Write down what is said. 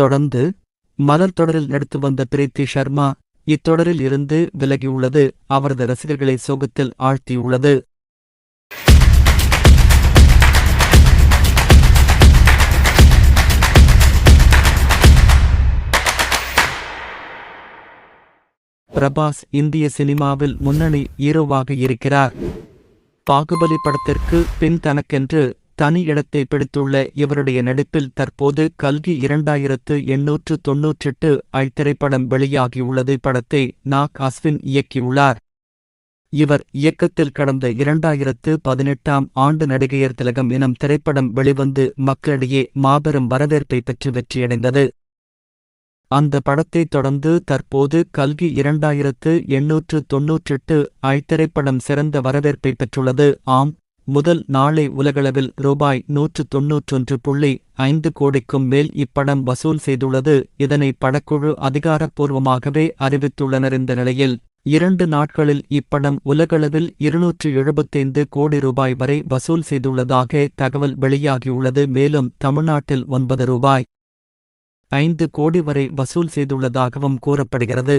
தொடர்ந்து மலர் தொடரில் நடித்து வந்த பிரீத்தி சர்மா இத்தொடரில் இருந்து விலகியுள்ளது. அவரது ரசிகர்களை சோகத்தில் ஆழ்த்தியுள்ளது. பிரபாஸ் இந்திய சினிமாவில் முன்னணி ஹீரோவாக இருக்கிறார். பாகுபலி படத்திற்கு பின் தனக்கென்று தனி இடத்தை பிடித்துள்ள இவருடைய நடிப்பில் தற்போது கல்கி இரண்டாயிரத்து எண்ணூற்று தொன்னூற்றெட்டு ஐ திரைப்படம் வெளியாகியுள்ளது படத்தை நாக் அஸ்வின் இயக்கியுள்ளார். இவர் இயக்கத்தில் கடந்த இரண்டாயிரத்து பதினெட்டாம் ஆண்டு நடிகையர் திலகம் எனும் திரைப்படம் வெளிவந்து மக்களிடையே மாபெரும் வரவேற்பை பெற்று வெற்றியடைந்தது. அந்த படத்தைத் தொடர்ந்து தற்போது கல்கி இரண்டாயிரத்து எண்ணூற்று தொன்னூற்றெட்டு ஐ திரைப்படம் சிறந்த வரவேற்பை பெற்றுள்ளது. ஆம். முதல் நாளை உலகளவில் ரூபாய் நூற்று தொன்னூற்றொன்று புள்ளி ஐந்து கோடிக்கும் மேல் இப்படம் வசூல் செய்துள்ளது. இதனை படக்குழு அதிகாரப்பூர்வமாகவே அறிவித்துள்ளனர். இந்த நிலையில் இரண்டு நாட்களில் இப்படம் உலகளவில் இருநூற்று எழுபத்தைந்து கோடி ரூபாய் வரை வசூல் செய்துள்ளதாக தகவல் வெளியாகியுள்ளது. மேலும் தமிழ்நாட்டில் ஒன்பது ரூபாய் ஐந்து கோடி வரை வசூல் செய்துள்ளதாகவும் கூறப்படுகிறது.